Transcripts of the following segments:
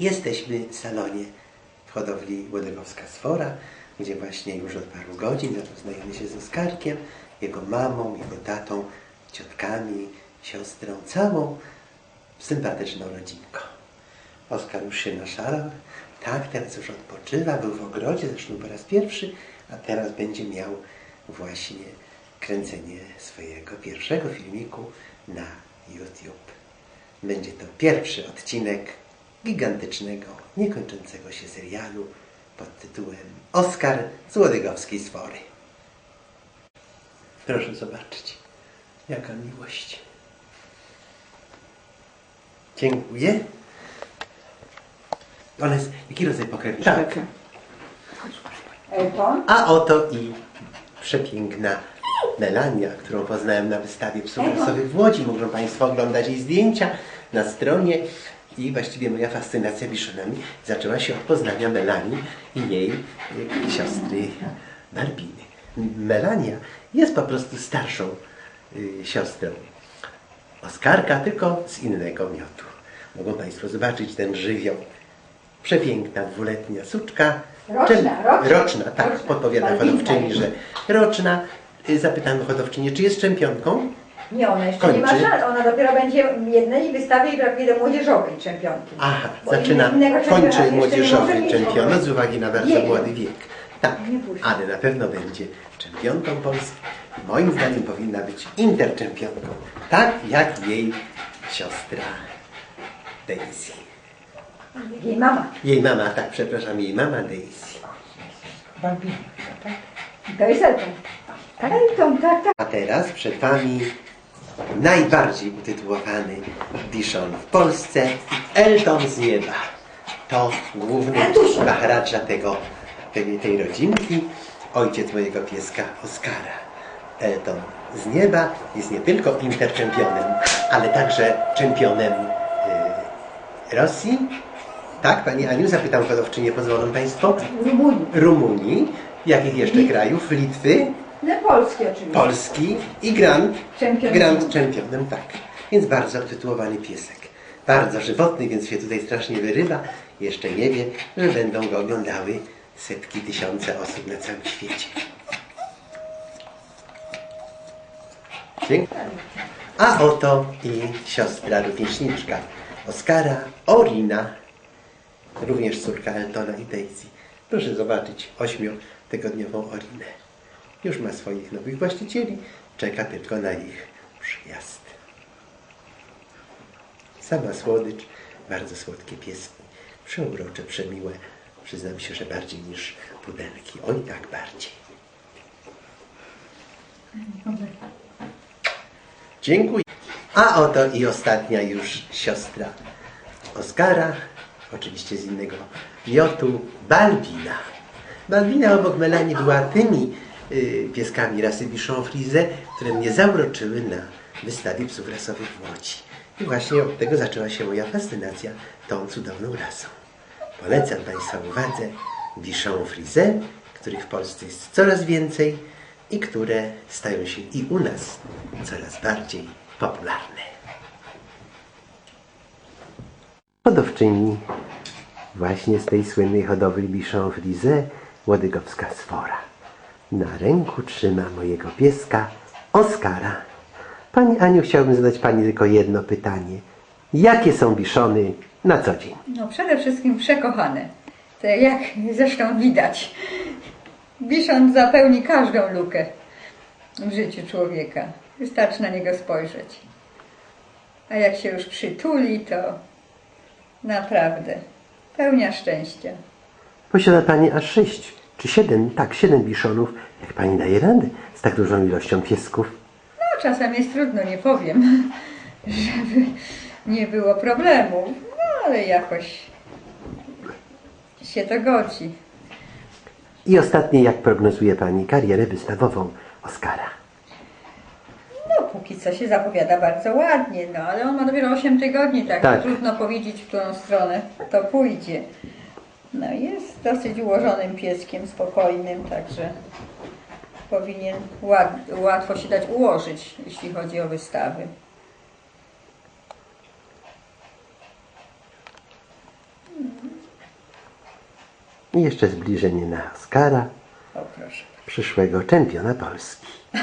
Jesteśmy w salonie w hodowli Łodygowska Sfora, gdzie właśnie już od paru godzin zapoznajemy się z Oskarkiem, jego mamą, jego tatą, ciotkami, siostrą, całą sympatyczną rodzinką. Oskar już się naszalał. Tak, teraz już odpoczywa, był w ogrodzie, zresztą po raz pierwszy, a teraz będzie miał właśnie kręcenie swojego pierwszego filmiku na YouTube. Będzie to pierwszy odcinek gigantycznego, niekończącego się serialu pod tytułem Oskar z Łodygowskiej Sfory. Proszę zobaczyć, jaka miłość. Dziękuję. Ona jest, jaki rodzaj pokrewnika? Tak. Elton? A oto i przepiękna Melania, którą poznałem na wystawie psów w Łodzi. Mogą Państwo oglądać jej zdjęcia na stronie. I właściwie moja fascynacja biszonami zaczęła się od poznania Melanii i jej siostry Balbiny. Melania jest po prostu starszą y, siostrą Oskarka, tylko z innego miotu. Mogą Państwo zobaczyć ten żywioł. Przepiękna dwuletnia suczka. Roczna, Czym- roczna. roczna, tak, Roczna. podpowiada Balbinka hodowczyni, że roczna. Y, Zapytamy hodowczynię, czy jest czempionką? Nie, ona jeszcze nie ma Kończy. szans. Ona dopiero będzie w jednej wystawie i prawie do młodzieżowej czempionki. Aha, Bo zaczyna, innego czempiona jeszcze kończy nie może młodzieżowy mieć z uwagi na bardzo Nie. młody wiek. Tak, Nie ale na pewno będzie czempionką Polski. Moim zdaniem powinna być interczempionką. Tak jak jej siostra Daisy. Jej mama. Jej mama, tak, przepraszam, jej mama Daisy. To jest Elton. Elton, tak, tak. A teraz przed Wami najbardziej utytułowany Biszon w Polsce, Elton z nieba. To główny maharadża tego, tej, tej rodzinki, ojciec mojego pieska Oskara. Elton z nieba jest nie tylko interczempionem, ale także czempionem y, Rosji. Tak, Pani Aniu, zapytam hodowczynię, pozwolą Państwo? Rumunii. Rumunii, jakich jeszcze krajów? Litwy, No Polski oczywiście. Polski i Grand, Czempionem. Grand Championem, tak. Więc bardzo tytułowany piesek. Bardzo żywotny, więc się tutaj strasznie wyrywa. Jeszcze nie wie, że będą go oglądały setki, tysiące osób na całym świecie. Dziękuję. A oto i siostra rówieśniczka Oskara, Orina, również córka Eltona i Daisy. Proszę zobaczyć ośmiotygodniową Orinę. Już ma swoich nowych właścicieli, czeka tylko na ich przyjazd. Sama słodycz, bardzo słodkie pieski, przeurocze, przemiłe. Przyznam się, że bardziej niż pudelki. Oj, tak bardziej. Dziękuję. A oto i ostatnia już siostra Oskara, oczywiście z innego miotu, Balbina. Balbina obok Melanii była tymi pieskami rasy Bichon Frise, które mnie zauroczyły na wystawie psów rasowych w Łodzi. I właśnie od tego zaczęła się moja fascynacja tą cudowną rasą. Polecam Państwa uwadze Bichon Frise, których w Polsce jest coraz więcej i które stają się i u nas coraz bardziej popularne. Hodowczyni właśnie z tej słynnej hodowli Bichon Frise, Łodygowska Sfora. Na ręku trzyma mojego pieska Oskara. Pani Aniu, chciałbym zadać Pani tylko jedno pytanie. Jakie są biszony na co dzień? No przede wszystkim przekochane. To jak zresztą widać. Biszon zapełni każdą lukę w życiu człowieka. Wystarczy na niego spojrzeć. A jak się już przytuli, to naprawdę pełnia szczęścia. Posiada Pani aż sześć czy siedem, tak, siedem biszonów. Jak Pani daje radę z tak dużą ilością piesków? No czasem jest trudno, nie powiem, żeby nie było problemu. No ale jakoś się to godzi. I ostatnie, jak prognozuje Pani karierę wystawową Oskara? No, póki co się zapowiada bardzo ładnie, no ale on ma dopiero 8 tygodni, tak, Tak. trudno powiedzieć, w którą stronę to pójdzie. No jest dosyć ułożonym pieskiem, spokojnym, także powinien ład, łatwo się dać ułożyć, jeśli chodzi o wystawy. I jeszcze zbliżenie na Oskara, O proszę. przyszłego czempiona Polski.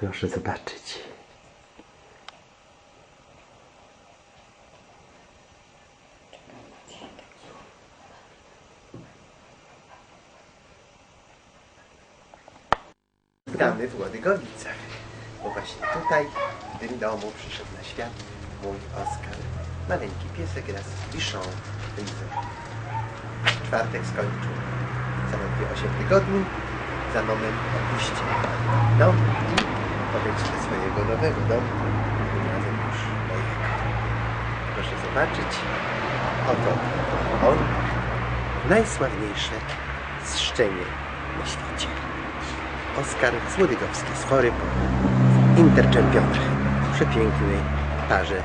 Proszę zobaczyć. Witamy w Łodygowicach, bo właśnie tutaj, w tym domu przyszedł na świat mój Oskar. Maleńki piesek raz z Wiszą. W czwartek skończył zaledwie 8 tygodni. Za moment opuści dom i powiedz do swojego nowego domu, tym razem już mojego. Proszę zobaczyć, oto on, najsławniejsze zszczenie na świecie. Oskar Słodygowski z Forybu w Interczempionach. Przepięknej parze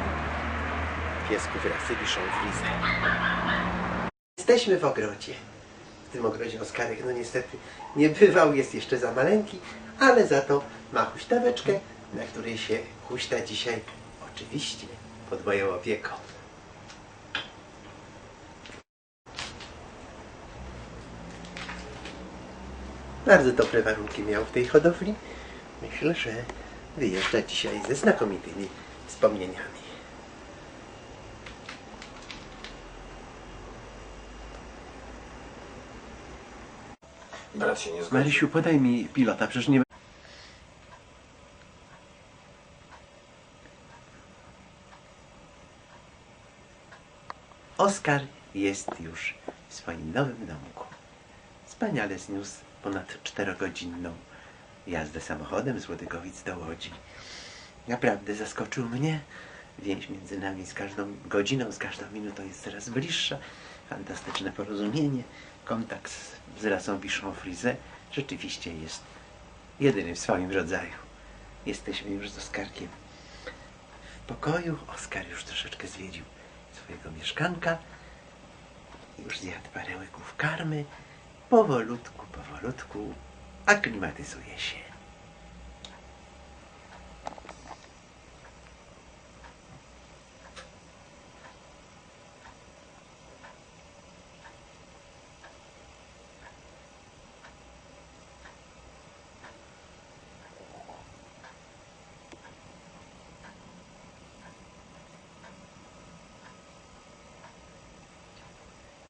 piesków rasy Bichon Frise. Jesteśmy w ogrodzie. W tym ogrodzie Oskarek no niestety nie bywał, jest jeszcze za maleńki, ale za to ma huśtaweczkę, na której się huśta dzisiaj oczywiście pod moją opieką. Bardzo dobre warunki miał w tej hodowli. Myślę, że wyjeżdża dzisiaj ze znakomitymi wspomnieniami. Brat się nie zgodzi. Marysiu, podaj mi pilota, przecież nie... Oskar jest już w swoim nowym domku. Wspaniale zniósł ponad czterogodzinną jazdę samochodem z Łodygowic do Łodzi. Naprawdę zaskoczył mnie. Więź między nami z każdą godziną, z każdą minutą jest coraz bliższa. Fantastyczne porozumienie. Kontakt z, z rasą Frise rzeczywiście jest jedyny w swoim rodzaju. Jesteśmy już z Oskarkiem w pokoju. Oskar już troszeczkę zwiedził swojego mieszkanka. Już zjadł parę łyków karmy. Powolutku, powolutku aklimatyzuje się.